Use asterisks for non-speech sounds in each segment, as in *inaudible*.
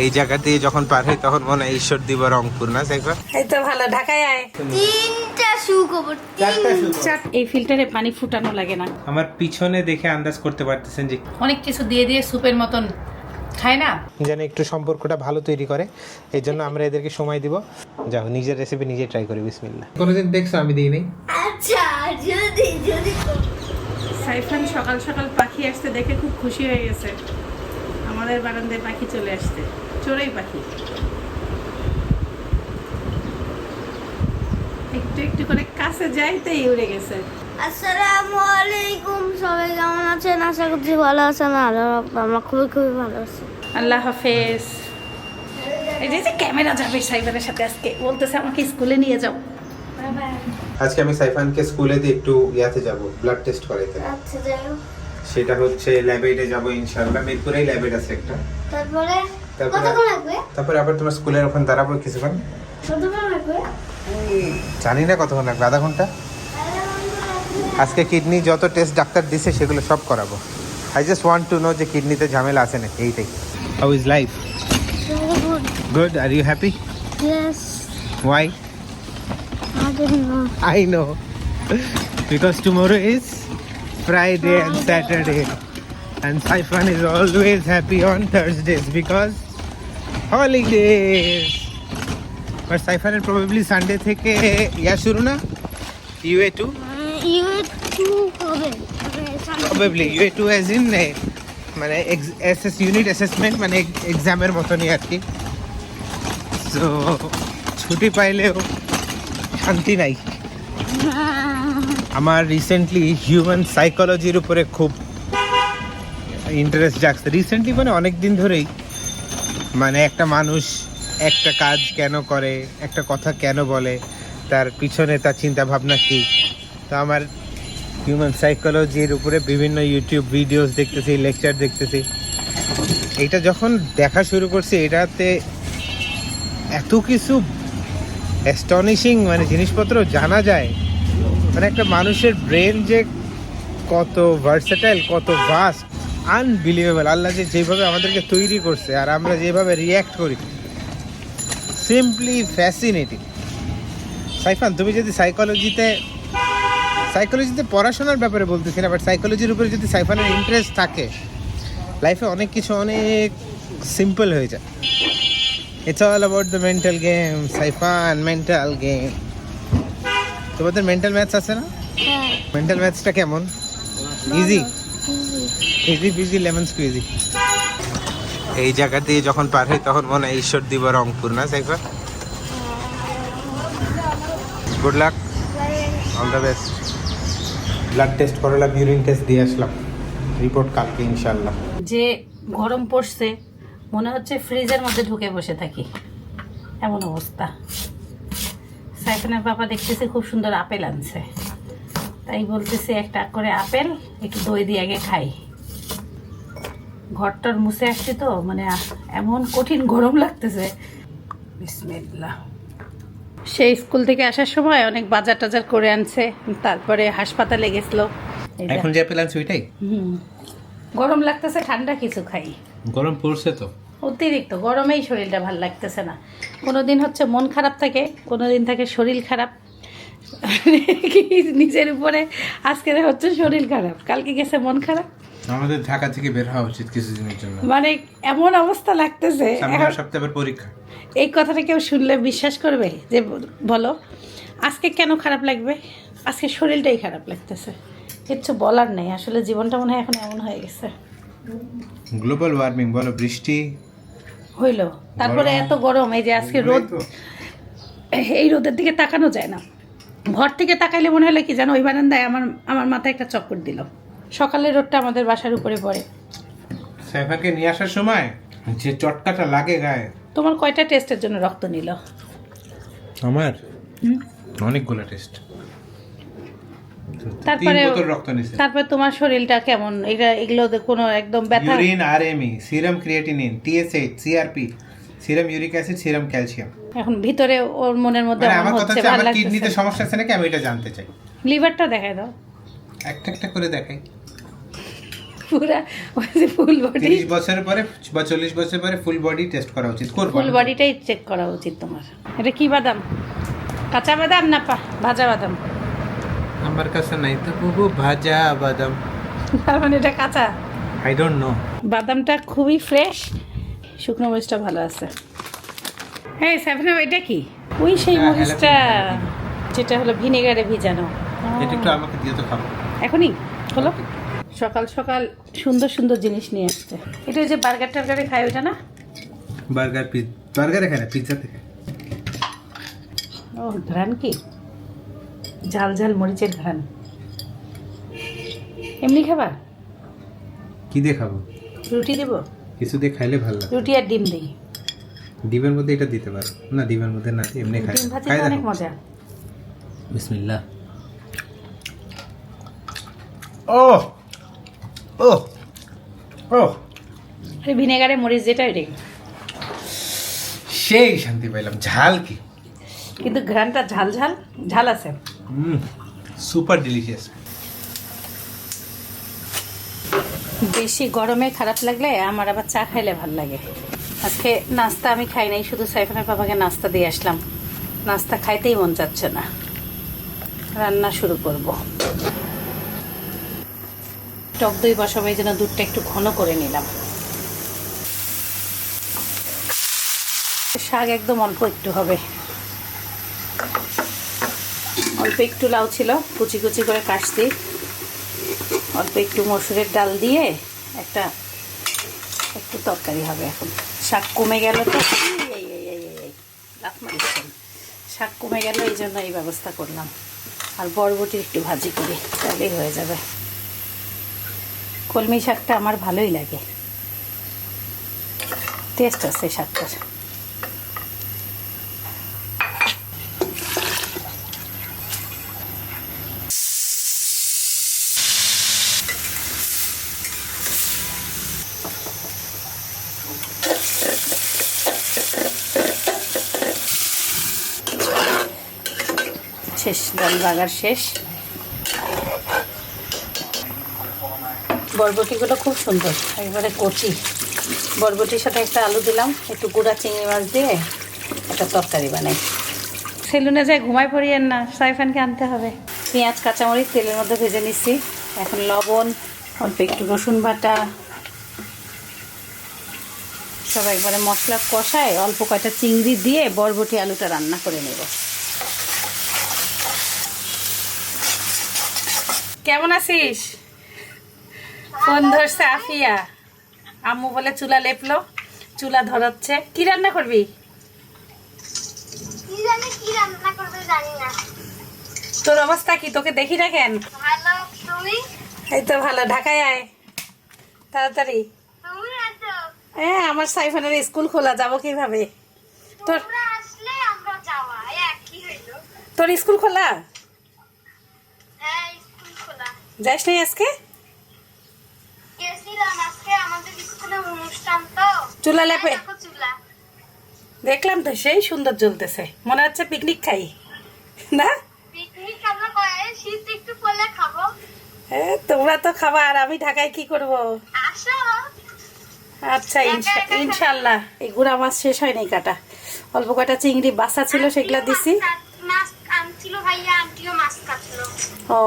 এই জায়গা দিয়ে যখন পার হই তখন মনে হয় ঈশ্বর দিব রংপুর না সাইফা এই তো ভালো ঢাকায় আয়। তিনটা শু খবর চাট, এই ফিল্টারে পানি ফুটানো লাগে না। আমার পিছনে দেখে আন্দাজ করতে পারতেছেন যে অনেক কিছু দিয়ে দিয়ে স্যুপের মতন খায় না? যেন একটু সম্পর্কটা ভালো তৈরি করে এই জন্য আমরা এদেরকে সময় দিব। যাও নিজের রেসিপি নিজে ট্রাই করি বিসমিল্লাহ। কোনোদিন দেখছ আমি দিই নাই আচ্ছা যদি যদি সাইফান সকাল সকাল পাখি আসতে দেখে খুব খুশি হয়ে গেছে। আমাদের বারান্দায় পাখি চলে আসছে। চড়াই পাখি। একটু একটু করে কাছে যাইতেই উড়ে গেছে। আসসালামু আলাইকুম সবাই কেমন আছেন? আশা করছি ভালো আছেন আর আমরা খুবই খুবই ভালো আছি। আল্লাহ হাফেজ। এই যে ক্যামেরা যাবে সাইফানের সাথে আজকে বলতেছে আমাকে স্কুলে নিয়ে যাও। আজকে আমি সাইফানকে স্কুলে দিয়ে একটু ইয়াতে যাব ব্লাড টেস্ট করাইতে। আচ্ছা যাই সেটা হচ্ছে ল্যাবেটে যাব ইনশাআল্লাহ। মিরপুরেই ল্যাবেট আছে একটা। তারপরে তারপরে- কতক্ষণ লাগবে? তারপরে আবার তোমার স্কুলের ওখানে দাঁড়াবো কিছুক্ষণ। কতক্ষণ লাগবে? জানি না কতক্ষণ লাগবে আধা ঘণ্টা। আজকে কিডনি যত টেস্ট ডাক্তার দিছে সেগুলো সব করাবো। I just want to know যে কিডনিতে ঝামেলা আছে না এইটাই। How is life good are you happy yes why I didn't know. I know. because tomorrow is Friday and Saturday. And Saifan is always happy on Thursdays because holidays. But Saifan is probably Sunday থেকে ইয়া শুরু না UA 2 You too হবে probably UA 2 as in eh, মানে SS unit assessment মানে এক্সামের মতনই আর কি so ছুটি পাইলেও শান্তি নাই আমার রিসেন্টলি হিউম্যান সাইকোলজির উপরে খুব ইন্টারেস্ট জাগছে। রিসেন্টলি মানে অনেক দিন ধরেই মানে একটা মানুষ একটা কাজ কেন করে, একটা কথা কেন বলে, তার পিছনে তার চিন্তা ভাবনা কী? তো আমার হিউম্যান সাইকোলজির উপরে বিভিন্ন ইউটিউব ভিডিওস দেখতেছি লেকচার দেখতেছি। এটা যখন দেখা শুরু করছি, এটাতে এত কিছু অ্যাস্টনিশিং মানে জিনিসপত্র জানা যায়। মানে একটা মানুষের ব্রেন যে কত ভার্সেটাইল কত ভাস্ট আনবিলিভেবল আল্লাহ যে যেভাবে আমাদেরকে তৈরি করছে আর আমরা যেভাবে রিয়্যাক্ট করি সিম্পলি ফ্যাসিনেটিং সাইফান, তুমি যদি সাইকোলজিতে সাইকোলজিতে পড়াশোনার ব্যাপারে বলতেছি না বাট সাইকোলজির উপরে যদি সাইফানের ইন্টারেস্ট থাকে লাইফে অনেক কিছু অনেক সিম্পল হয়ে যায়। It's all about the mental game Saifan mental game তোমাদের মেন্টাল ম্যাথস আছে না? হ্যাঁ। মেন্টাল ম্যাথসটা কেমন? Easy easy peasy lemon squeezy এই জায়গা দিয়ে যখন পার হই তখন মনে হয় ঈশ্বর দিব রংপুর না Saifa good luck all the best blood test করালাম ইউরিন টেস্ট দিয়ে আসলাম। রিপোর্ট কালকে ইনশাল্লাহ যে গরম পড়ছে মনে হচ্ছে ফ্রিজের মধ্যে ঢুকে বসে থাকি। এমন অবস্থা। সাইফানের বাবা দেখতেছে খুব সুন্দর আপেল আনছে। তাই বলতেছে একটা করে আপেল একটু দই দিয়ে আগে খাই। ঘরটার মুছে আসছি তো মানে এমন কঠিন গরম লাগতেছে। বিসমিল্লাহ। সেই স্কুল থেকে আসার সময় অনেক বাজার টাজার করে আনছে তারপরে হাসপাতালে গেছিল। এখন যে আপেল আনছি ওইটাই? গরম লাগতেছে ঠান্ডা কিছু খাই। গরম পড়ছে তো। অতিরিক্ত গরমেই শরীরটা ভালো লাগতেছে না। কোনো দিন হচ্ছে মন খারাপ থাকে কোনো দিন থাকে শরীর খারাপ। নিজের উপরে আজকে হচ্ছে শরীর খারাপ কালকে গেছে মন খারাপ। আমাদের ঢাকা থেকে বের হওয়া উচিত কিছুদিনের জন্য। মানে এমন অবস্থা লাগতেছে সামনের সপ্তাহের পরীক্ষা। এই কথাটা কেউ শুনলে বিশ্বাস করবে? যে বলো আজকে কেন খারাপ লাগবে? আজকে শরীরটাই খারাপ লাগতেছে। কিচ্ছু বলার নেই আসলে জীবনটা মনে হয় এখন এমন হয়ে গেছে। গ্লোবাল ওয়ার্মিং বলো বৃষ্টি হইল। তারপরে এত গরম এই যে আজকে রোদ। এই রোদের দিকে তাকানো যায় না। ঘর থেকে তাকাইলে মনে হলো কি জানো ওই বারান্দায় আমার আমার মাথায় একটা চক্কর দিল। সকালের রোদটা আমাদের বাসার উপরে পড়ে। সাইফাকে নিয়ে আসার সময় যে চটকাটা লাগে গায়ে। তোমার কয়টা টেস্টের জন্য রক্ত নিল? আমার? অনেকগুলো টেস্ট। তারপরে রক্ত নিছে। তারপরে তোমার শরীরটা কেমন? এটা এগুলো কোনো একদম ব্যথা? Urine RME serum creatinine TSH CRP serum uric acid serum calcium. এখন ভিতরে ওর মনের মধ্যে মানে আমার কথা হচ্ছে আমার কিডনিতে সমস্যা আছে নাকি? আমি এটা জানতে চাই। লিভারটা দেখাই দাও। একটা একটা করে দেখাই। পুরা ফুল বডি। তিরিশ বছরের পরে বা চল্লিশ বছর পরে ফুল বডি টেস্ট করা উচিত। করব ফুল বডিটাই চেক করা উচিত তোমার। এটা কি বাদাম? কাঁচা বাদাম না পা ভাজা বাদাম? আমার কাছে নাই তো বুবু ভাজা বাদাম। তার মানে এটা কাঁচা? আই ডোন্ট নো বাদামটা খুবই ফ্রেশ শুকনো মরিচটা ভালো আছে। হ্যাঁ সাফিনা এটা কি? ওই সেই হ্যাঁ, মরিচটা। যেটা হলো ভিনেগারে ভিজানো। এটা একটু আমাকে দিয়ে তো খাব। এখনই? হলো সকাল সকাল সুন্দর সুন্দর জিনিস নিয়ে আসছে। এটা ওই যে বার্গার টার্গারে খায় ওইটা না? বার্গার পিজ বার্গার এখানে পিৎজা থেকে। ও ঘ্রাণ কি? ঝাল ঝাল মরিচের ঘ্রাণ। এমনি খাবার কি দিয়ে খাব? রুটি দেবো? কিছু দিয়ে খাইলে ভালো লাগে। রুটি আর ডিম দিই। ডিমের মধ্যে এটা দিতে পারো। না ডিমের মধ্যে না এমনি খাই। খাই অনেক মজা। বিসমিল্লাহ। ও ও ও এই ভিনেগারে মরিচ যেটা ওইটাই। সেই শান্তি পাইলাম। ঝাল কি? কিন্তু ঘ্রাণটা ঝাল ঝাল ঝাল আছে। সুপার ডিলিশিয়াস বেশি গরমে খারাপ লাগলে আমার আবার চা খাইলে ভালো লাগে। আজকে নাস্তা আমি খাই নাই, শুধু সাইফানের বাবাকে নাস্তা দিয়ে আসলাম। নাস্তা খাইতেই মন চাচ্ছে না। রান্না শুরু করব। টক দই বসাবো, এই জন্য দুধটা একটু ঘন করে নিলাম। শাক একদম অল্প একটু হবে। অল্প একটু লাউ ছিল কুচি কুচি করে কাটছি। অল্প একটু মসুরের ডাল দিয়ে একটা একটু তরকারি হবে এখন। শাক কমে গেল তো। এই, এই, এই, এই, শাক কমে গেল এই জন্য এই ব্যবস্থা করলাম। আর বরবটি একটু ভাজি করি তাহলেই হয়ে যাবে। কলমি শাকটা আমার ভালোই লাগে। টেস্ট আছে শাকটার। ডাল বাগার শেষ। বরবটিগুলো খুব সুন্দর, একবারে কচি। বরবটির সাথে একটা আলু দিলাম, একটু গুঁড়া চিংড়ি মাছ দিয়ে একটা তরকারি বানাই। সেলুনে যাই ঘুমাই পড়িয়েন না, সাইফানকে আনতে হবে। পেঁয়াজ, কাঁচামরিচ তেলের মধ্যে ভেজে নিচ্ছি এখন লবণ, অল্প একটু রসুন বাটা। সব একবারে মশলা কষায় অল্প কয়টা চিংড়ি দিয়ে বরবটি আলুটা রান্না করে নেব। কেমন আছিস? ফোন ধরছে আফিয়া। আম্মু বলে চুলা লেপলো চুলা ধরাচ্ছে। কি রান্না করবি? তোর অবস্থা কি? তোকে দেখি না কেন? এই তো ভালো ঢাকায় আয়। তাড়াতাড়ি। হ্যাঁ আমার সাইফানের স্কুল খোলা যাব কীভাবে? তোর তোর স্কুল খোলা? যাস নাই আজকে? চুলা লেপে। দেখলাম তো সেই সুন্দর জ্বলতেছে। মনে হচ্ছে পিকনিক খাই। না? হ্যাঁ তোমরা তো খাবা আর আমি ঢাকায় কি করব? আচ্ছা ইনশাল্লাহ এই গুড়া মাছ শেষ হয়নি কাটা। অল্প কটা চিংড়ি বাসা ছিল সেগুলা দিছি। ও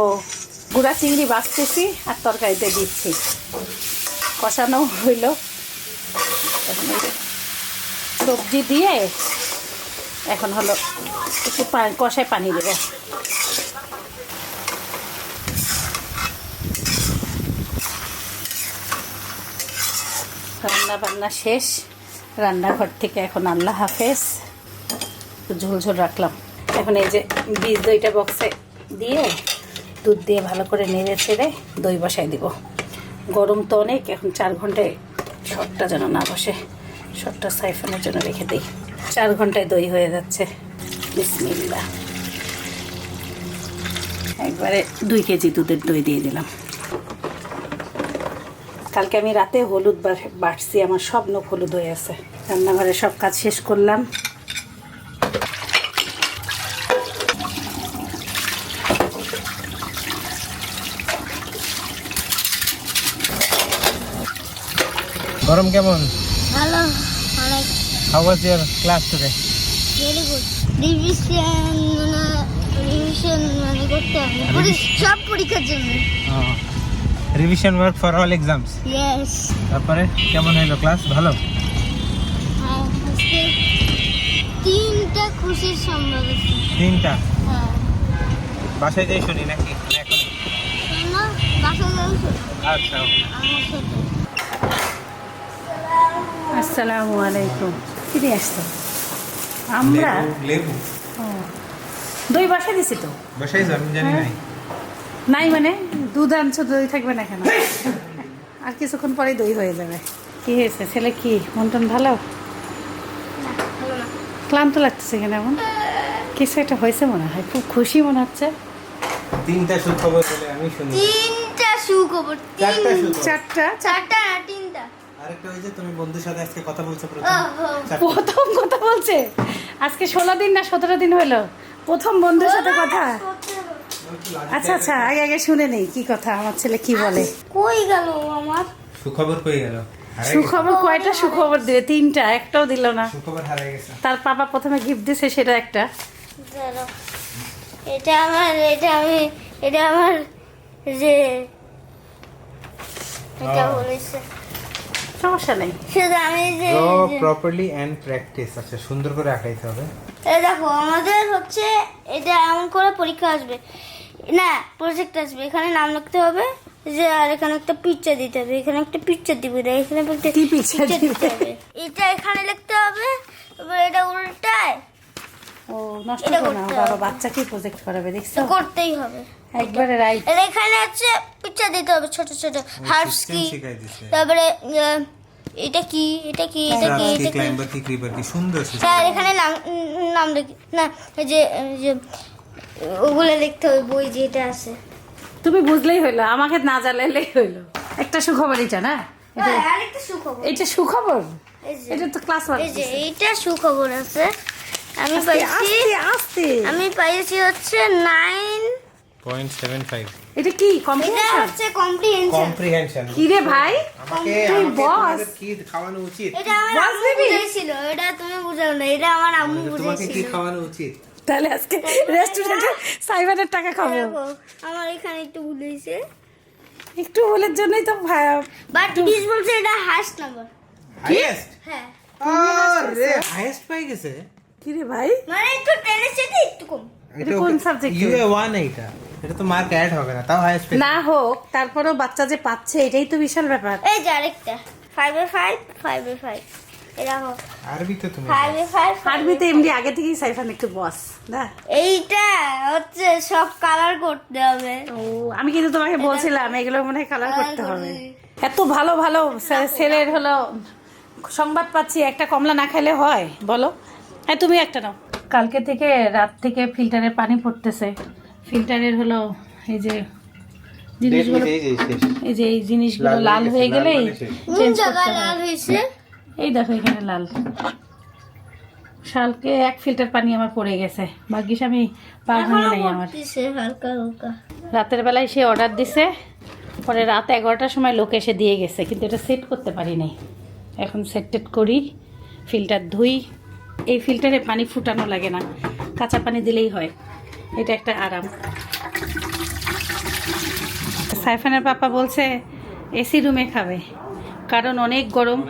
গুড়া চিংড়ি বাছতেছি আর তরকারিতে দিচ্ছি। কষানো হইল। সবজি দিয়ে এখন হলো একটু কষায় পানি দেবো। রান্না বান্না শেষ। রান্নাঘর থেকে এখন আল্লাহ হাফেজ। ঝোল ঝোল রাখলাম। এখন এই যে বীজ দইটা বক্সে দিয়ে দুধ দিয়ে ভালো করে নেড়ে ছেড়ে দই বসাই দিব। গরম তো অনেক, এখন চার ঘন্টায় শটটা যেন না বসে। শটটা সাইফানের জন্য রেখে দিই। চার ঘন্টায় দই হয়ে যাচ্ছে। বিসমিল্লা একবারে দুই কেজি দুধের দই দিয়ে দিলাম। কালকে আমি রাতে হলুদ বা- বাটছি, আমার সব নখ হলুদ হয়ে আছে। রান্নাঘরে সব কাজ শেষ করলাম। গরম কেমন? ভালো অনেক how was your class today very good revision মানে রিভিশন মানে করতে হবে। সব পরীক্ষার জন্য। Revision work for all exams yes তারপরে কেমন হলো ক্লাস ভালো? তিনটা খুশির সংবাদ আছে। তিনটা? হ্যাঁ। বাসায় যাই শুনি নাকি? না এখন। শোনো বাসা যাচ্ছো আচ্ছা আমার সাথে। আসসালামু আলাইকুম। ফিরে আসতো আমরা লেবু দই বসা দিছি তো। বাসায় আমি জানি হ্যাঁ। নাই। নাই মানে? দুধ আনছো দই থাকবে না কেন? আর কিছুক্ষণ পরে দই হয়ে যাবে। কি হয়েছে? ছেলে কি? মন টন ভালো? ক্লান্ত লাগতেছে কেন এমন? কিছু একটা হয়েছে মনে হয়। খুব খুশি মনে হচ্ছে। তিনটা সুখবর আমি শুনি। তিনটা সুখবর চারটা চারটা? চারটা আরেকটা ওই যে তুমি বন্ধুর সাথে আজকে কথা বলছো প্রথম। কথা বলছে? আজকে ষোলো দিন না সতেরো দিন হলো? প্রথম বন্ধুর সাথে কথা? আচ্ছা আচ্ছা আগে আগে শুনে নেই কি কথা আমার ছেলে কি বলে? কই গেল আমার? সুখবর পেয়ে গেল? সুখবর কয়টা সুখবর দিবে? তিনটা একটাও দিল না। সুখবর হারাই গেছে। তার পাপা প্রথমে গিফট দিছে সেটা একটা। এটা আমার এটা আমি এটা আমার যে এটা বলেছে। সমস্যা নেই। শুধু আমি যে ড্র প্রপারলি এন্ড প্র্যাকটিস আচ্ছা সুন্দর করে আঁকাইতে হবে। এই দেখো আমাদের হচ্ছে এটা এমন করে পরীক্ষা আসবে। না প্রজেক্ট আসবে। এখানে নাম লিখতে হবে যে আর এখানে একটা পিকচার দিতে হবে। এখানে একটা পিকচার দিবে না এখানে একটা picture দিতে হবে। এটা এখানে লিখতে হবে এবার এটা উল্টায় ও নষ্ট করো না। বাবা হবে। বাচ্চা কি প্রজেক্ট করাবে দেখছ? করতেই হবে। একবারে রাইট এখানে হচ্ছে পিকচার দিতে হবে ছোট ছোট। system কি তারপরে এটা কি এটা কি এটা কি এটা কি? ক্লাইম্বার কি ক্রিপার কি? সুন্দর স্যার এখানে নাম নাম লিখ না এই যে যে ওগুলো লিখতে হবে বই যেটা আছে। তুমি বুঝলেই হইল আমাকে না জানালেই হইল। একটা সুখবর এটা না? এটা আরেকটা সুখবর। এটা সুখবর? এটা তো ক্লাস এই যে এইটা সুখবর আছে। আমি পাইছি আমি পাইছি হচ্ছে নাইন পয়েন্ট সেভেন ফাইভ এটা কি? এটা হচ্ছে কম্প্রিহেনশন কম্প্রিহেনশন কি রে ভাই? আমাকে তুই আমাকে কি খাওয়ানো উচিত? এটা আমার বস আম্মু দিবি? বুঝাইছিল এটা তুমি বুঝাও না এটা আমার আম্মু বুঝিয়েছিল তোমাকে কি খাওয়ানো উচিত? তাহলে আজকে রেস্টুরেন্টে সাইবারের টাকা খাব। দেখো আমার এখানে একটু ভুল হয়েছে। একটু ভুলের জন্যই তো ভা- বাট প্লিজ বলছে এটা হাইস্ট নাম্বার হাইয়েস্ট হ্যাঁ। আরে হাইয়েস্ট পাই গেছে? কি রে ভাই? মানে একটু টেনের সাথে একটু কম। এটা কোন subject? এ? ইউএ ওয়ান এইটা। এটা তো মার্ক অ্যাড হবে না তাও না হোক তারপরেও বাচ্চা যে পাচ্ছে এটাই তো বিশাল ব্যাপার। এই যে আরেকটা। ফাইভ ফাইভ ফাইভ ফাইভ এরকম তুমি ফাইভ ফাইভ আরবিতে এমনি আগে থেকেই সাইফান একটু বস না? এইটা হচ্ছে সব কালার করতে হবে। ও আমি কিন্তু তোমাকে বলছিলাম এগুলো মনে হয় কালার করতে হবে। এত ভালো ভালো ছেলের হলো সংবাদ পাচ্ছি একটা কমলা না খাইলে হয় বলো। হ্যাঁ তুমি একটা নাও। কালকে থেকে রাত থেকে ফিল্টারের পানি পড়তেছে। ফিল্টারের হলো এই যে জিনিসগুলো এই যে এই জিনিসগুলো লাল হয়ে হয়েছে। এই দেখো এখানে লাল। শালকে এক ফিল্টার পানি আমার পড়ে গেছে। ভাগ্যিস আমি পা ভাঙে নাই আমার। রাতের বেলায় সে অর্ডার দিছে। পরে রাত এগারোটার সময় লোক এসে দিয়ে গেছে কিন্তু এটা সেট করতে পারি নাই। এখন সেট টেট করি ফিল্টার ধুই। এই ফিল্টারে পানি ফুটানো লাগে না। কাঁচা পানি দিলেই হয়। এটা একটা আরাম। সাইফানের পাপা বলছে এসি রুমে খাবে, কারণ অনেক গরম।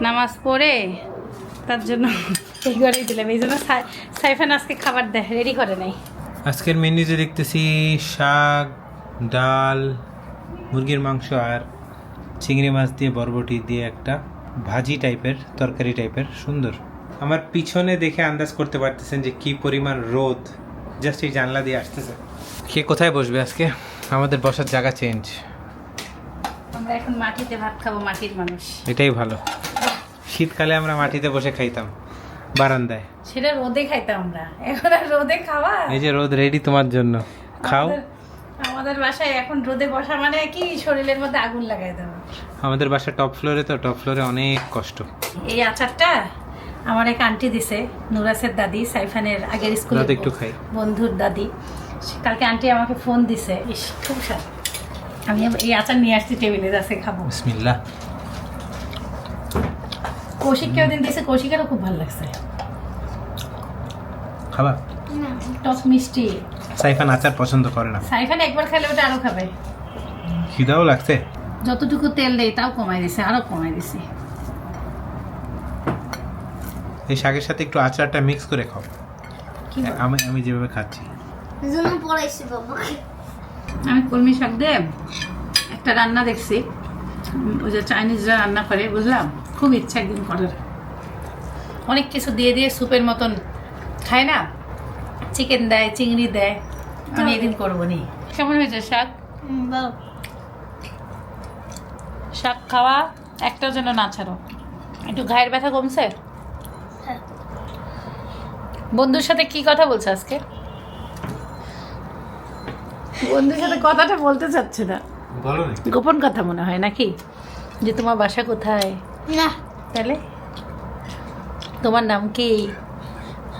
নামাজ পড়ে, তার জন্য *laughs* এই ঘরেই দিলাম। এই জন্য সাই- সাইফান আজকে খাবার দেয় রেডি করে নাই। আজকের মেনুতে দেখতেছি শাক, ডাল, মুরগির মাংস আর চিংড়ি মাছ দিয়ে, বরবটি দিয়ে একটা ভাজি টাইপের তরকারি টাইপের সুন্দর। আমার পিছনে দেখে আন্দাজ করতে পারতেছেন যে কি পরিমাণ রোদ। জাস্ট এই জানলা দিয়ে আসতেছে। কে কোথায় বসবে আজকে? আমাদের বসার জায়গা চেঞ্জ আমরা এখন মাটিতে ভাত খাব মাটির মানুষ। এটাই ভালো। শীতকালে আমরা মাটিতে বসে খাইতাম বারান্দায়। সেটা রোদে খাইতাম আমরা। এখন আর রোদে খাওয়া? এই যে রোদ রেডি তোমার জন্য। খাও। আমাদের- বাসায় এখন রোদে বসা মানে কি? শরীরের মধ্যে আগুন লাগাই দেবো আমাদের বাসা টপ ফ্লোরে তো টপ ফ্লোরে অনেক কষ্ট। এই আচারটা? আমার এক আন্টি দিছে নুরাসের দাদি সাইফানের আগের স্কুলে একটু খাই। বন্ধুর দাদি। কালকে আন্টি আমাকে ফোন দিছে ইস খুব স্বাদ। আমি এই আচার নিয়ে আসছি টেবিলে যাচ্ছে খাব। বিসমিল্লাহ। কৌশিককে দিয়েছে কৌশিকেরও খুব ভালো লাগছে। খাবার টক মিষ্টি। সাইফান আচার পছন্দ করে না। সাইফান একবার খেলে ওটা আরও খাবে। খিদাও লাগছে। যতটুকু তেল দেয় তাও কমাই দিছে আরও কমাই দিছে। এই শাকের সাথে একটু আচারটা মিক্স করে খাও? আমি আমি যেভাবে খাচ্ছি। আমি কলমি শাক দিয়ে একটা রান্না দেখছি। ওই যে চাইনিজরা রান্না করে বুঝলাম? খুব ইচ্ছা একদিন করার। অনেক কিছু দিয়ে দিয়ে স্যুপের মতন খায় না? চিকেন দেয় চিংড়ি দেয়। আমি এদিন করব নি। কেমন হয়েছে শাক? শাক খাওয়া একটাও যেন না ছাড়ো। একটু ঘায়ের ব্যথা কমছে? হ্যাঁ। বন্ধুর সাথে কি কথা বলছো আজকে? বন্ধুর সাথে কথাটা বলতে চাচ্ছে না। গোপন কথা মনে হয় নাকি? যে তোমার বাসা কোথায়? না। তাহলে? তোমার নাম কি?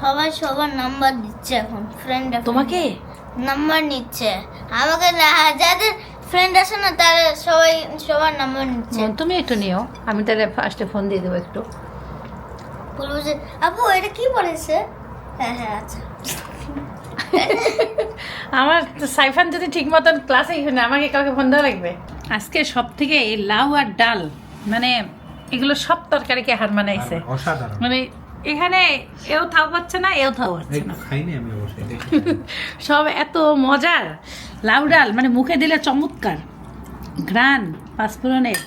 সবাই সবার নাম্বার দিচ্ছে এখন ফ্রেন্ড তোমাকে? নাম্বার নিচ্ছে। আমাকে না যাদের ফ্রেন্ড আছে না তারা সবাই সবার নাম্বার নিচ্ছে। তুমি একটু নিও। আমি তাহলে ফার্স্টে ফোন দিয়ে দেবো একটু। বলব যে আপু এটা কি আচ্ছা *laughs* আমার সাইফান যদি ঠিক মতন ক্লাসে আমাকে কাউকে ফোন দেওয়া লাগবে। আজকে সব থেকে এই লাউ আর ডাল মানে এগুলো সব তরকারিকে হার মানাইছে। মানে এখানে এও থাও পাচ্ছে না এও থাও পাচ্ছে না। খাইনি আমি অবশ্যই *laughs* সব এত মজার। লাউ ডাল মানে মুখে দিলে চমৎকার। ঘ্রাণ পাঁচফোড়নের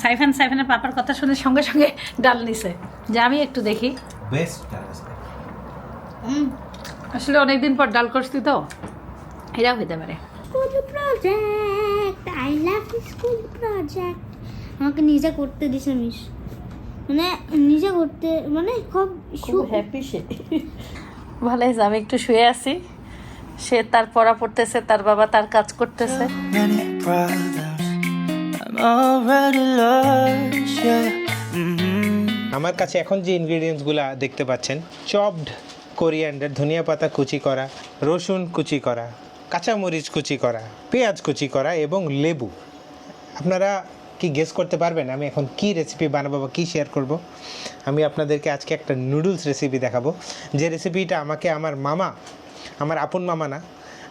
সাইফান সাইফানের পাপার কথা শুনে সঙ্গে সঙ্গে ডাল নিছে। যে আমি একটু দেখি। বেস্ট আসলে অনেকদিন পর ডাল করছি তো। এটাও হইতে পারে। School project I love school project আমাকে নিজে করতে দিছে মিস। মানে নিজে করতে মানে খুব সু- হ্যাপি সে। ভালো হয়েছে আমি একটু শুয়ে আছি। সে তার পড়া পড়তেছে তার বাবা তার কাজ করতেছে। Many brothers. I'm already lost, yeah. hmm আমার কাছে এখন যে ইনগ্রেডিয়েন্টসগুলো দেখতে পাচ্ছেন চপড কোরিয়ান্ডার ধনিয়া পাতা কুচি করা, রসুন কুচি করা, কাঁচামরিচ কুচি করা, পেঁয়াজ কুচি করা এবং লেবু। আপনারা কি গেস করতে পারবেন? আমি এখন কি রেসিপি বানাবো বা কী শেয়ার করব? আমি আপনাদেরকে আজকে একটা নুডলস রেসিপি দেখাবো। যে রেসিপিটা আমাকে আমার মামা, আমার আপন মামা না,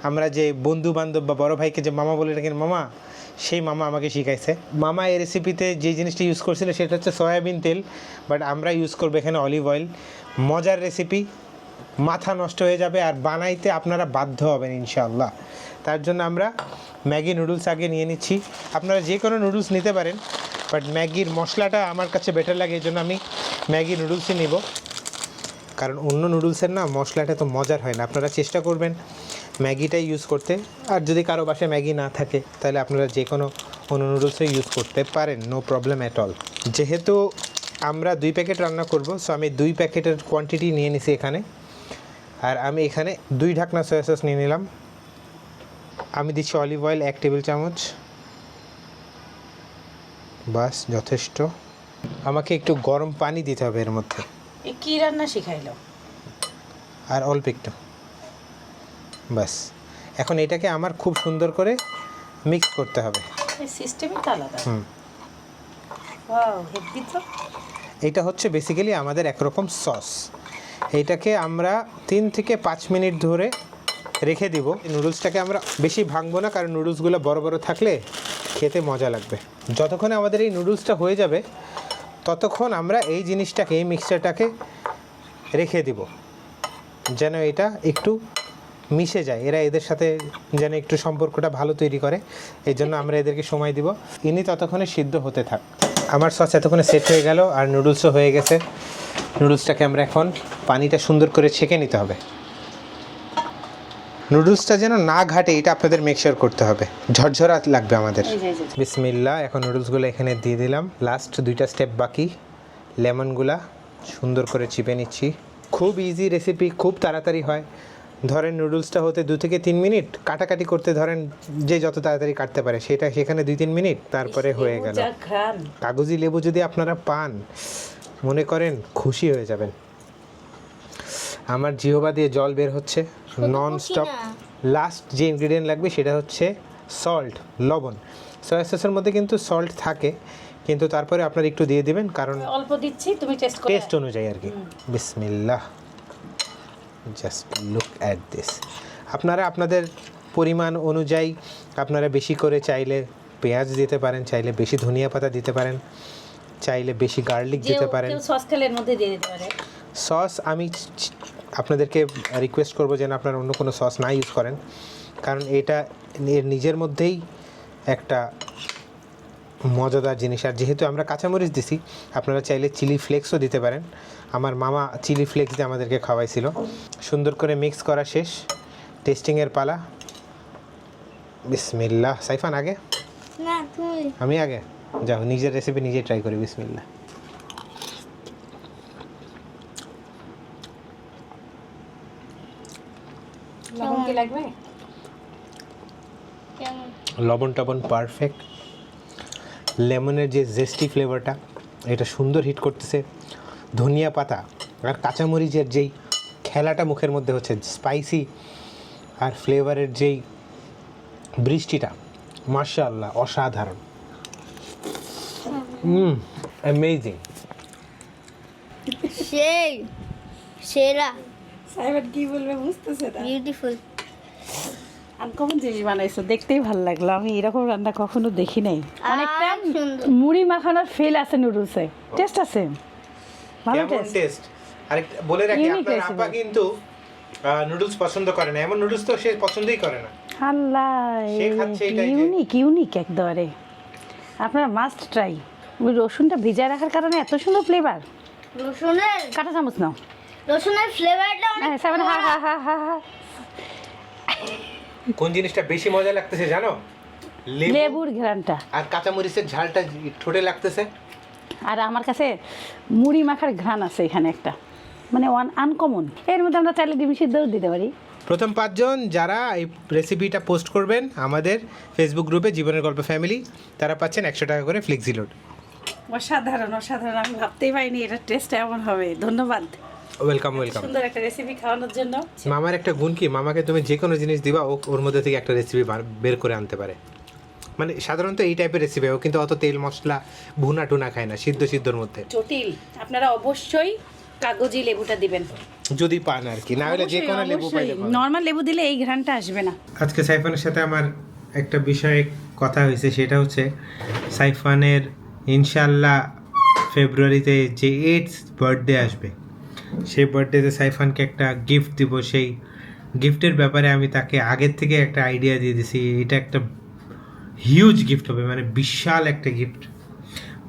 আমরা যে বন্ধু বান্ধব বা বড় ভাইকে যে মামা বলে রাখেন মামা, সেই মামা আমাকে শিখাইছে। মামা এই রেসিপিতে যে জিনিসটা ইউজ করছিল, সেটা হচ্ছে সয়াবিন তেল বাট আমরা ইউজ করব এখানে অলিভ অয়েল মজার রেসিপি মাথা নষ্ট হয়ে যাবে আর বানাইতে আপনারা বাধ্য হবেন ইনশাআল্লাহ। তার জন্য আমরা ম্যাগি নুডলস আগে নিয়ে নিচ্ছি। আপনারা যে কোনো নুডলস নিতে পারেন, বাট ম্যাগির মশলাটা আমার কাছে বেটার লাগে এই জন্য আমি ম্যাগি নুডলসই নিব। কারণ অন্য নুডলসের না, মশলাটা তো মজার হয় না। আপনারা চেষ্টা করবেন ম্যাগিটাই ইউজ করতে। আর যদি কারও বাসায় ম্যাগি না থাকে, তাহলে আপনারা যে কোনো অন্য নুডলসই ইউজ করতে পারেন নো প্রবলেম অ্যাট অল যেহেতু আমরা দুই প্যাকেট রান্না করব সো আমি দুই প্যাকেটের কোয়ান্টিটি নিয়ে নিছি এখানে। আর আমি এখানে দুই ঢাকনা সয়া সস নিয়ে নিলাম। আমি দিচ্ছি অলিভ অয়েল এক টেবিল চামচ। বাস যথেষ্ট। আমাকে একটু গরম পানি দিতে হবে এর মধ্যে। কি রান্না শিখাইলো? আর অল্প একটু। বাস এখন এটাকে আমার খুব সুন্দর করে মিক্স করতে হবে। সিস্টেমই তো আলাদা। হুম। ওয়াও হেভি তো। এটা হচ্ছে বেসিক্যালি আমাদের একরকম সস এইটাকে আমরা তিন থেকে পাঁচ মিনিট ধরে রেখে দিব। নুডলসটাকে আমরা বেশি ভাঙবো না, কারণ নুডলসগুলো বড় বড় থাকলে খেতে মজা লাগবে। যতক্ষণে আমাদের এই নুডলসটা হয়ে যাবে, ততক্ষণ আমরা এই জিনিসটাকে, এই মিক্সচারটাকে রেখে দিব। যেন এটা একটু মিশে যায়। এরা এদের সাথে যেন একটু সম্পর্কটা ভালো তৈরি করে এই জন্য আমরা এদেরকে সময় দিব। ইনি ততক্ষণে সিদ্ধ হতে থাক। আমার সস এতক্ষণে সেট হয়ে গেল আর নুডলসও হয়ে গেছে। নুডলসটাকে আমরা এখন পানিটা সুন্দর করে ছেঁকে নিতে হবে। নুডলসটা যেন না ঘাটে এটা আপনাদের মেকশিওর করতে হবে। ঝরঝরা লাগবে আমাদের। বিসমিল্লা এখন নুডলসগুলো এখানে দিয়ে দিলাম। লাস্ট দুইটা স্টেপ বাকি। লেমনগুলা সুন্দর করে চিপে নিচ্ছি। খুব ইজি রেসিপি খুব তাড়াতাড়ি হয়। ধরেন নুডলসটা হতে দু থেকে তিন মিনিট কাটাকাটি করতে ধরেন যে যত তাড়াতাড়ি কাটতে পারে সেটা সেখানে দুই তিন মিনিট তারপরে হয়ে গেল। কাগজি লেবু যদি আপনারা পান মনে করেন খুশি হয়ে যাবেন। আমার জিহবা দিয়ে জল বের হচ্ছে নন স্টপ লাস্ট যে ইনগ্রিডিয়েন্ট লাগবে সেটা হচ্ছে সল্ট লবণ। সয়া সসের মধ্যে কিন্তু সল্ট থাকে কিন্তু তারপরে আপনারা একটু দিয়ে দিবেন কারণ অল্প দিচ্ছি তুমি টেস্ট টেস্ট অনুযায়ী আর কি। বিসমিল্লাহ। জাস্ট লুক অ্যাট দিস আপনারা আপনাদের পরিমাণ অনুযায়ী আপনারা বেশি করে চাইলে পেঁয়াজ দিতে পারেন চাইলে বেশি ধনিয়া পাতা দিতে পারেন চাইলে বেশি গার্লিক দিতে পারেন। সস খেলে মধ্যে দিয়ে দিতে পারে। সস আমি আপনাদেরকে রিকোয়েস্ট করব যেন আপনারা অন্য কোনো সস না ইউজ করেন। কারণ এটা এর নিজের মধ্যেই একটা মজাদার জিনিস। আর যেহেতু আমরা কাঁচামরিচ দিছি আপনারা চাইলে চিলি ফ্লেক্সও দিতে পারেন। আমার মামা চিলি ফ্লেক্স দিয়ে আমাদেরকে খাওয়াইছিল। সুন্দর করে মিক্স করা শেষ। টেস্টিংয়ের পালা। বিসমিল্লাহ। সাইফান আগে? আমি আগে? যাও নিজের রেসিপি নিজে ট্রাই করি বিসমিল্লাহ। লবণ কি লবণ টবণ পারফেক্ট লেমনের যে জেস্টি ফ্লেভারটা এটা সুন্দর হিট করতেছে। ধনিয়া পাতা আর কাঁচামরিচের যেই খেলাটা মুখের মধ্যে হচ্ছে স্পাইসি আর ফ্লেভারের যেই বৃষ্টিটা মার্শাল্লাহ অসাধারণ। অ্যামেজিং সেই সেরা। সাহেবের কি বলবে বুঝতেছে না। বিউটিফুল আনকমন জিনিস বানাইছো? দেখতেই ভালো লাগল। আমি এরকম রান্না কখনো দেখি নাই। অনেকটা মুড়ি মাখানোর ফেল আছে নুডলসে। টেস্ট আছে। কেমন টেস্ট টেস্ট আর বলে রাখি আপনার. আপা কিন্তু। নুডলস পছন্দ করে না। এমন নুডলস তো সে পছন্দই করে না। আল্লাহ সে খাচ্ছে এটাই ইউনিক ইউনিক আপনারা মাস্ট ট্রাই ওই রসুনটা ভিজায় রাখার কারণে এত সুন্দর ফ্লেভার রসুনের কাটা চামচ নাও। রসুনের ফ্লেভারটা অনেক হ্যাঁ হা হা হা হা হা। কোন জিনিসটা বেশি মজা লাগতেছে জানো? লেবু। লেবুর ঘ্রানটা আর কাঁচামরিচের ঝালটা ঠোঁটে লাগতেছে। আর আমার কাছে মুড়ি মাখার ঘ্রাণ আছে এখানে একটা। মানে ওয়ান আনকমন এর মধ্যে আমরা চাইলে ডিম সিদ্ধও দিতে পারি। প্রথম পাঁচজন যারা এই রেসিপিটা পোস্ট করবেন আমাদের ফেসবুক গ্রুপে জীবনের গল্প ফ্যামিলি তারা পাচ্ছেন একশো টাকা করে ফ্লেক্সি লোড অসাধারণ অসাধারণ। আমি ভাবতেই পারিনি এটার টেস্ট এমন হবে। ধন্যবাদ। ওয়েলকাম ওয়েলকাম সুন্দর একটা রেসিপি খাওয়ানোর জন্য। মামার একটা গুণ কি? মামাকে তুমি যে কোনো জিনিস দিবা ও ওর মধ্যে থেকে একটা রেসিপি বের করে আনতে পারে। মানে সাধারণত এই টাইপের রেসিপি ও কিন্তু অত তেল মশলা ভুনা টুনা খায় না সিদ্ধ সিদ্ধর মধ্যে। জটিল। আপনারা অবশ্যই কাগজি লেবুটা দিবেন। যদি পান আর কি না হলে যে কোনো লেবু পাইলে। নর্মাল লেবু দিলে এই ঘ্রাণটা আসবে না। আজকে সাইফানের সাথে আমার একটা বিষয়ে কথা হয়েছে সেটা হচ্ছে সাইফানের ইনশাল্লাহ ফেব্রুয়ারিতে যে এইটস বার্থডে আসবে সেই বার্থডেতে সাইফানকে একটা গিফট দিব। সেই গিফটের ব্যাপারে আমি তাকে আগের থেকে একটা আইডিয়া দিয়ে দিছি। এটা একটা হিউজ গিফট হবে মানে বিশাল একটা গিফট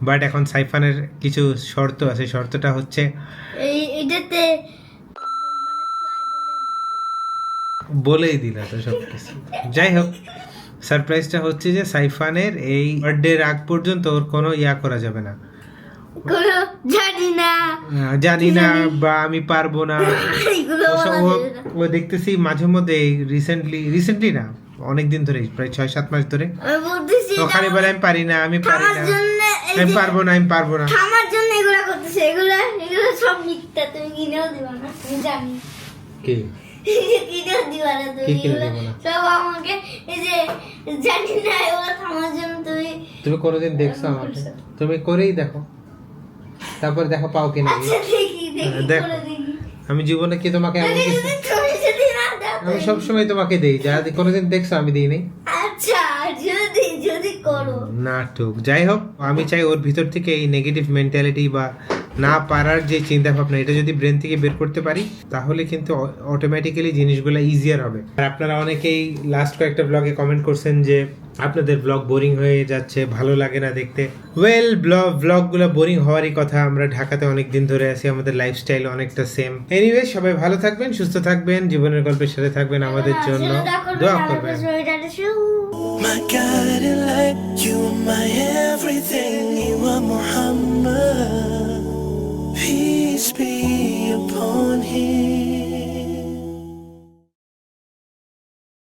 বাট এখন সাইফানের কিছু শর্ত আছে শর্তটা হচ্ছে এটাতে বলেই দিল তো সব কিছু। যাই হোক সারপ্রাইজটা হচ্ছে যে সাইফানের এই বার্থডের আগ পর্যন্ত ওর কোনো ইয়া করা যাবে না। জানি না। জানি না বা আমি পারব না। ও দেখতেছি মাঝে মধ্যে রিসেন্টলি রিসেন্টলি না অনেক দিন ধরে প্রায় ছয় সাত মাস ধরে। আমি বলতেছি ও খালি বলে আমি পারি না আমি পারি না। আমি পারব না আমি পারব না। আমার জন্য এগুলো করতেছে। এগুলো এগুলো সব মিথ্যা তুমি কিনেও দিবা না আমি জানি। কি? কিনেও দিবা না তুমি কি কিনে এগুলো দিবো না? সব আমাকে এই যে জানি না এগুলো থামার জন্য তুমি তুমি কোনোদিন দেখছ আমাকে? তুমি করেই দেখো। তারপর দেখো পাও কিনা। আচ্ছা দেখি। আমি জীবনে কি তোমাকে এমন কিছু না সব সময় তোমাকে দেই যা কোনোদিন দেখছ আমি দিই নাই। আচ্ছা যদি যদি করো। নাটক। যাই হোক আমি চাই ওর ভিতর থেকে এই নেগেটিভ মেন্টালিটি বা না পারার যে চিন্তা ভাবনা এটা যদি ব্রেন থেকে বের করতে পারি তাহলে কিন্তু অটোমেটিক্যালি জিনিসগুলো ইজিয়ার হবে। আর আপনারা অনেকেই লাস্ট কয়েকটা ব্লগে কমেন্ট করছেন যে আপনাদের ব্লগ বোরিং হয়ে যাচ্ছে ভালো লাগে না দেখতে। ওয়েল ব্লগ ব্লগগুলো বোরিং হওয়ারই কথা আমরা ঢাকাতে অনেক দিন ধরে আছি আমাদের লাইফস্টাইল অনেকটা সেম এনিওয়ে সবাই ভালো থাকবেন সুস্থ থাকবেন জীবনের গল্পের সাথে থাকবেন আমাদের জন্য। দোয়া করবেন। My God, I like you, my everything, you are Muhammad. Peace be upon him.